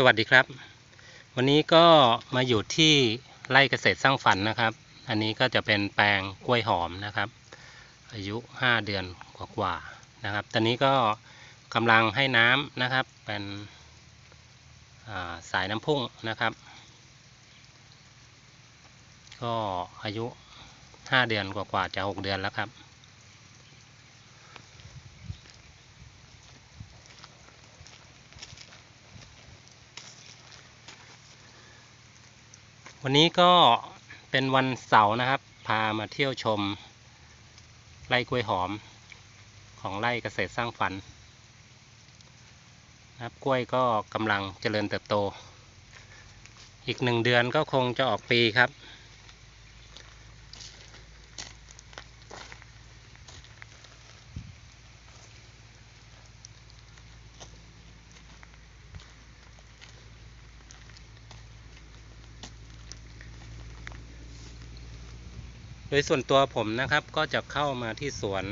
สวัสดีครับ วันนี้ก็มาอยู่ที่ไร่เกษตรสร้างฝันนะครับ อันนี้ก็จะเป็นแปลงกล้วยหอมนะครับ อายุ 5 เดือนกว่าๆนะครับ ตอนนี้ก็กำลังให้น้ำนะครับ เป็นาสายน้ำพุ่งนะครับ ก็อายุ 5 เดือนกว่าๆจะ 6 เดือนแล้วครับ วันนี้ก็เป็นวันเสาร์นะครับ พามาเที่ยวชม ไร่กล้วยหอม ของไร่เกษตรสร้างฝันนะครับกล้วยก็กำลังเจริญเติบโต อีกหนึ่งเดือนก็คงจะออกปีครับ โดยส่วนตัวผมนะครับก็จะเข้ามาที่สวน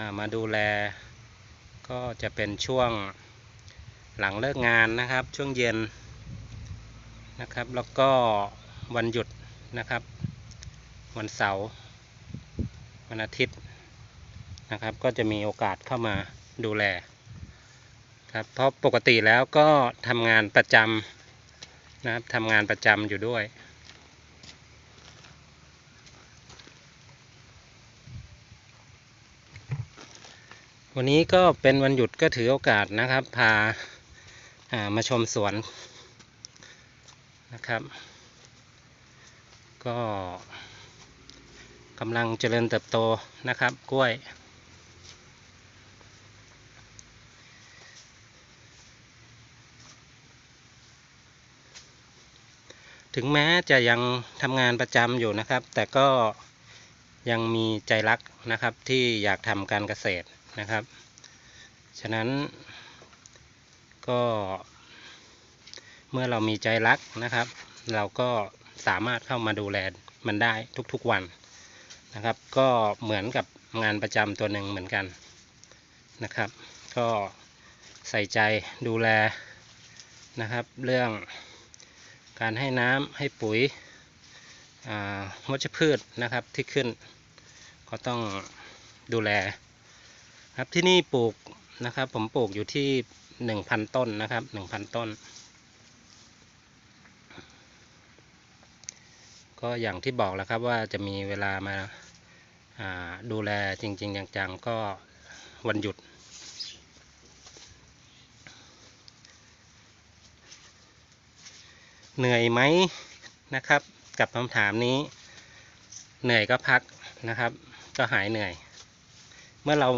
ามาดูแล ก็จะเป็นช่วงหลังเลิกงานนะครับ ช่วงเย็นนะครับ แล้วก็วันหยุดนะครับ วันเสาร์วันอาทิตย์นะครับ ก็จะมีโอกาสเข้ามาดูแลครับเพราะปกติแล้วก็ทำงานประจำนะครับทำงานประจำอยู่ด้วย วันนี้ก็เป็นวันหยุดก็ถือโอกาสนะครับ พาามาชมสวนนะครับ ก็กำลังเจริญเติบโตนะครับ กล้วย ถึงแม้จะยังทำงานประจำอยู่นะครับ แต่ก็ยังมีใจรักนะครับที่อยากทำการเกษตร นะครับ ฉะนั้นก็เมื่อเรามีใจรักนะครับ เราก็สามารถเข้ามาดูแลมันได้ทุกๆวันนะครับ ก็เหมือนกับงานประจำตัวหนึ่งเหมือนกันนะครับ ก็ใส่ใจดูแลนะครับ เรื่องการให้น้ำให้ปุ๋ยอ่าวัชพืชนะครับที่ขึ้น ก็ต้องดูแล ครับที่นี่ปลูกนะครับ ผมปลูกอยู่ที่หนึ่งพันต้นนะครับหนึ่งพันต้น ก็อย่างที่บอกแล้วครับว่าจะมีเวลามาาดูแลจริง ๆ จังๆ ก็วันหยุด เหนื่อยไหมนะครับ กับคำถามนี้ เหนื่อยก็พักนะครับ ก็หายเหนื่อย เมื่อเรา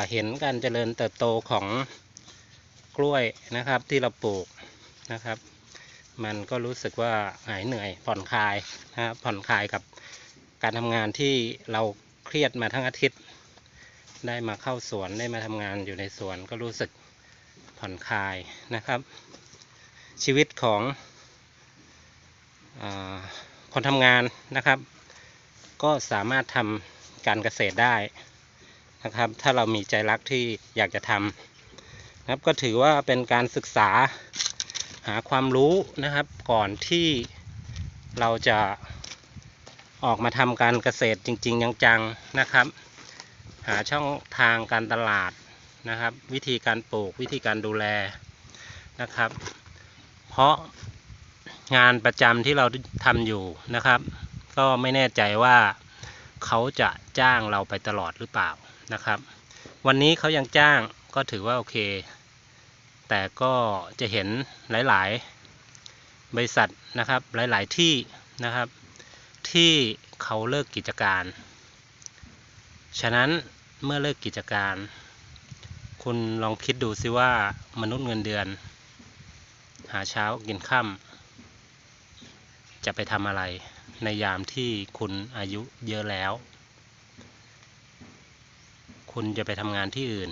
าเห็นการเจริญเติบโตของกล้วยนะครับที่เราปลูกนะครับ มันก็รู้สึกว่าหายเหนื่อยผ่อนคลายนะครับผ่อนคลายกับการทำงานที่เราเครียดมาทั้งอาทิตย์ ได้มาเข้าสวนได้มาทำงานอยู่ในสวนก็รู้สึกผ่อนคลายนะครับ ชีวิตของอคนทำงานนะครับ ก็สามารถทำการเกษตรได้ นะครับ ถ้าเรามีใจรักที่อยากจะทำนะครับ ก็ถือว่าเป็นการศึกษาหาความรู้นะครับ ก่อนที่เราจะออกมาทำการเกษตรจริง ๆ จังๆนะครับ หาช่องทางการตลาดนะครับ วิธีการปลูกวิธีการดูแลนะครับ เพราะงานประจำที่เราทำอยู่นะครับ ก็ไม่แน่ใจว่าเขาจะจ้างเราไปตลอดหรือเปล่า นะครับ วันนี้เขายังจ้างก็ถือว่าโอเค แต่ก็จะเห็นหลาย ๆ บริษัทนะครับหลาย ๆ ที่นะครับ ที่เขาเลิกกิจการ ฉะนั้นเมื่อเลิกกิจการ คุณลองคิดดูซิว่ามนุษย์เงินเดือน หาเช้ากินค่ำจะไปทำอะไรในยามที่คุณอายุเยอะแล้ว คุณจะไปทำงานที่อื่น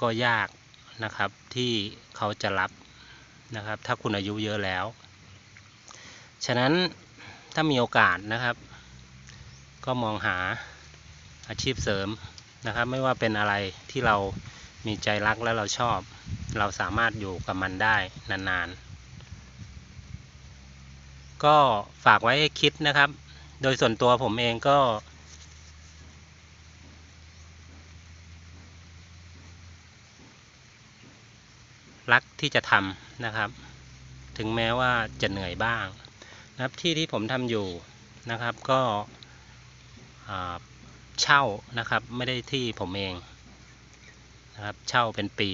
ก็ยากนะครับที่เขาจะรับนะครับ ถ้าคุณอายุเยอะแล้ว ฉะนั้นถ้ามีโอกาสนะครับ ก็มองหาอาชีพเสริมนะครับ ไม่ว่าเป็นอะไรที่เรามีใจรักและเราชอบ เราสามารถอยู่กับมันได้นานๆ ก็ฝากไว้ให้คิดนะครับ โดยส่วนตัวผมเองก็ รักที่จะทำนะครับ ถึงแม้ว่าจะเหนื่อยบ้างนะครับที่ที่ผมทำอยู่นะครับก็เช่านะครับไม่ได้ที่ผมเองนะครับเช่าเป็นปี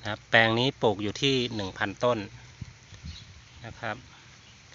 นะครับแปลงนี้ปลูกอยู่ที่ 1,000 ต้นนะครับ